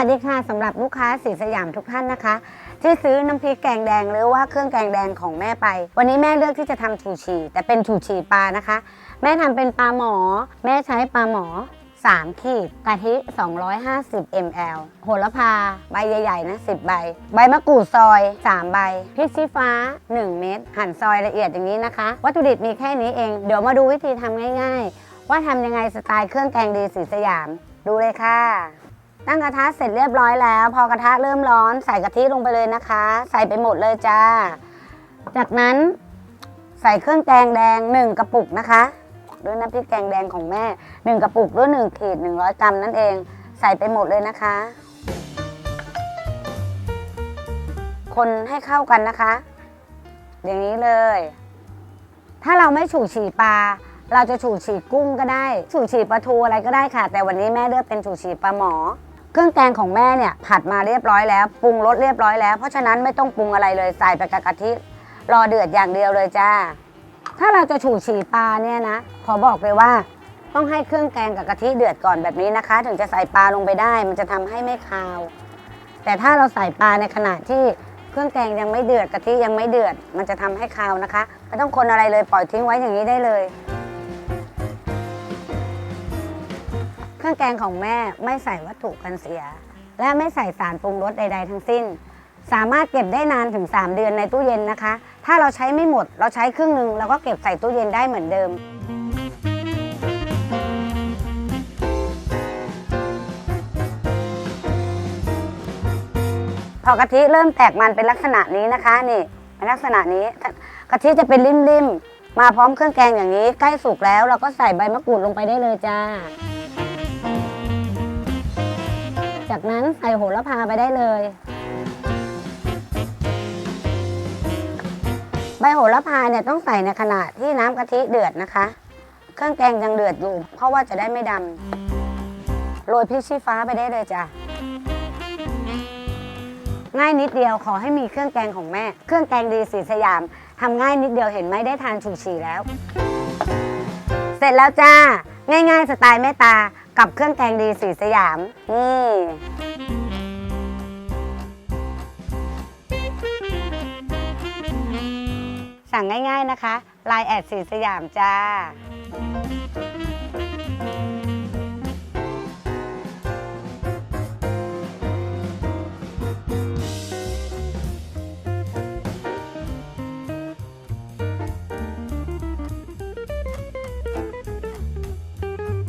สำหรับลูกค้าสีสยามทุกท่านนะคะ ที่ซื้อน้ำพริกแกงแดงหรือว่าเครื่องแกงแดงของแม่ไป วันนี้แม่เลือกที่จะทำชูชีแต่เป็นชูชีปลานะคะ แม่ทำเป็นปลาหมอ แม่ใช้ปลาหมอ 3 ขีดกะทิ 250 ml โหระพา ใบใหญ่ๆนะ 10 ใบ ใบมะกรูดซอย 3 ใบพริกชี้ฟ้า 1 เม็ดหั่นซอยละเอียดอย่างนี้นะคะ วัตถุดิบมีแค่นี้เองเดี๋ยวมาดูวิธีทำง่าย ๆ ว่าทำยังไงสไตล์เครื่องแกงดีสีสยาม ดูเลยค่ะ ตั้งกระทะเสร็จเรียบร้อยแล้ว พอกระทะเริ่มร้อนใส่กะทิลงไปเลยนะคะ ใส่ไปหมดเลยจ้า จากนั้นใส่เครื่องแกงแดง1กระปุกนะคะด้วยน้ำพริกแกงแดงของแม่1กระปุกหรือ1ขีด100กรัมนั่นเอง ใส่ไปหมดเลยนะคะ คนให้เข้ากันนะคะ อย่างนี้เลย ถ้าเราไม่ฉู่ฉี่ปลาเราจะฉู่ฉี่กุ้งก็ได้ฉู่ฉี่ปลาทูอะไรก็ได้ค่ะ แต่วันนี้แม่เลือกเป็นฉู่ฉี่ปลาหมอ เครื่องแกงของแม่เนี่ยผัดมาเรียบร้อยแล้วปรุงรสเรียบร้อยแล้วเพราะฉะนั้นไม่ต้องปรุงอะไรเลยใส่ไปกับกะทิรอเดือดอย่างเดียวเลยจ้า ถ้าเราจะฉู่ฉี่ปลาเนี่ยนะ ขอบอกเลยว่า ต้องให้เครื่องแกงกับกะทิเดือดก่อนแบบนี้นะคะ ถึงจะใส่ปลาลงไปได้ มันจะทำให้ไม่คาว แต่ถ้าเราใส่ปลาในขณะที่เครื่องแกงยังไม่เดือดกะทิยังไม่เดือด มันจะทำให้คาวนะคะไม่ต้องคนอะไรเลยปล่อยทิ้งไว้อย่างนี้ได้เลย เครื่องแกงของแม่ไม่ใส่วัตถุกันเสีย และไม่ใส่สารปรุงรสใด ๆ ทั้งสิ้น สามารถเก็บได้นานถึง 3 เดือนในตู้เย็นนะคะ ถ้าเราใช้ไม่หมดเราใช้ครึ่งหนึ่งเราก็เก็บใส่ตู้เย็นได้เหมือนเดิมพอกะทิเริ่มแตกมันเป็นลักษณะนี้นะคะนี่เป็นลักษณะนี้กะทิจะเป็นริมๆมาพร้อมเครื่องแกงอย่างนี้ ใกล้สุกแล้ว เราก็ใส่ใบมะกรูดลงไปได้เลยจ้า จากนั้นใส่โหระพาไปได้เลย ใบโหระพาเนี่ยต้องใส่ในขณะที่น้ำกะทิเดือดนะคะ เครื่องแกงยังเดือดอยู่ เพราะว่าจะได้ไม่ดำโรยพริกชี้ฟ้าไปได้เลยจ้ะง่ายนิดเดียวขอให้มีเครื่องแกงของแม่ เครื่องแกงดีสีสยามทำง่ายนิดเดียวเห็นไหมได้ทานชูชีแล้ว เสร็จแล้วจ้า ง่ายๆ สไตล์แม่ตา กับเครื่องแกงดีสีสยาม นี่สั่งง่ายๆนะคะลายแอดสีสยามจ้า